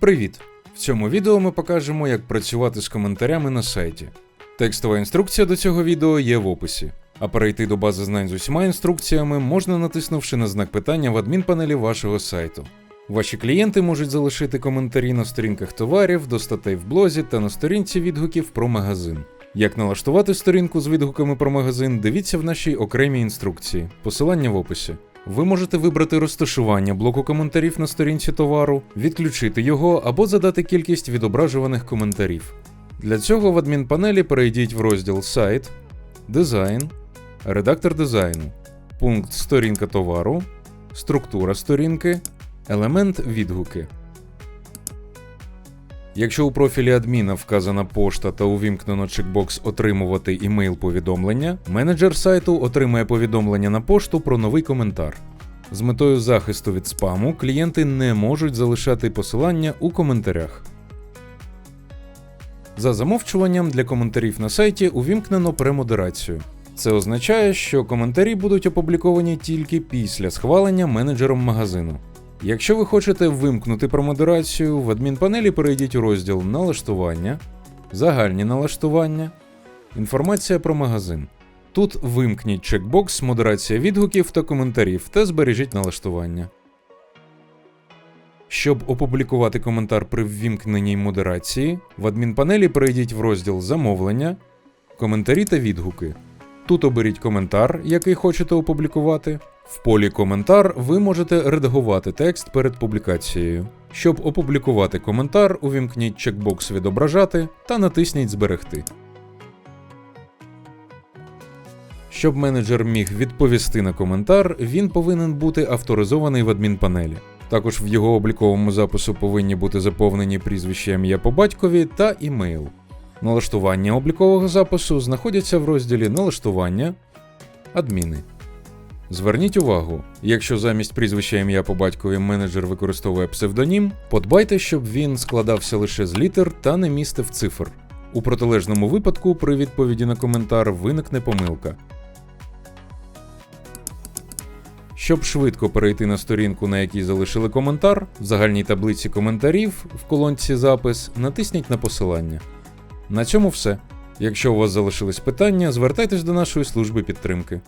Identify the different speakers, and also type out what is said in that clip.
Speaker 1: Привіт! В цьому відео ми покажемо, як працювати з коментарями на сайті. Текстова інструкція до цього відео є в описі. А перейти до бази знань з усіма інструкціями можна натиснувши на знак питання в адмінпанелі вашого сайту. Ваші клієнти можуть залишити коментарі на сторінках товарів, до статей в блозі та на сторінці відгуків про магазин. Як налаштувати сторінку з відгуками про магазин, дивіться в нашій окремій інструкції. Посилання в описі. Ви можете вибрати розташування блоку коментарів на сторінці товару, відключити його або задати кількість відображуваних коментарів. Для цього в адмінпанелі перейдіть в розділ Сайт, Дизайн, Редактор дизайну, пункт Сторінка товару, Структура сторінки, елемент відгуки. Якщо у профілі адміна вказана пошта та увімкнено чекбокс Отримувати імейл повідомлення, менеджер сайту отримає повідомлення на пошту про новий коментар. З метою захисту від спаму клієнти не можуть залишати посилання у коментарях. За замовчуванням для коментарів на сайті увімкнено премодерацію. Це означає, що коментарі будуть опубліковані тільки після схвалення менеджером магазину. Якщо ви хочете вимкнути промодерацію, в адмінпанелі перейдіть у розділ Налаштування, Загальні налаштування, Інформація про магазин. Тут вимкніть чекбокс Модерація відгуків та коментарів та збережіть налаштування. Щоб опублікувати коментар при ввімкненій модерації, в адмінпанелі перейдіть в розділ Замовлення, Коментарі та відгуки. Тут оберіть коментар, який хочете опублікувати. В полі Коментар ви можете редагувати текст перед публікацією. Щоб опублікувати коментар, увімкніть чекбокс Відображати та натисніть Зберегти. Щоб менеджер міг відповісти на коментар, він повинен бути авторизований в адмінпанелі. Також в його обліковому запису повинні бути заповнені прізвище ім'я по батькові та імейл. Налаштування облікового запису знаходяться в розділі Налаштування, Адміни. Зверніть увагу, якщо замість прізвища ім'я по батькові менеджер використовує псевдонім, подбайте, щоб він складався лише з літер та не містив цифр. У протилежному випадку при відповіді на коментар виникне помилка. Щоб швидко перейти на сторінку, на якій залишили коментар, в загальній таблиці коментарів в колонці Запис натисніть на посилання. На цьому все. Якщо у вас залишились питання, звертайтесь до нашої служби підтримки.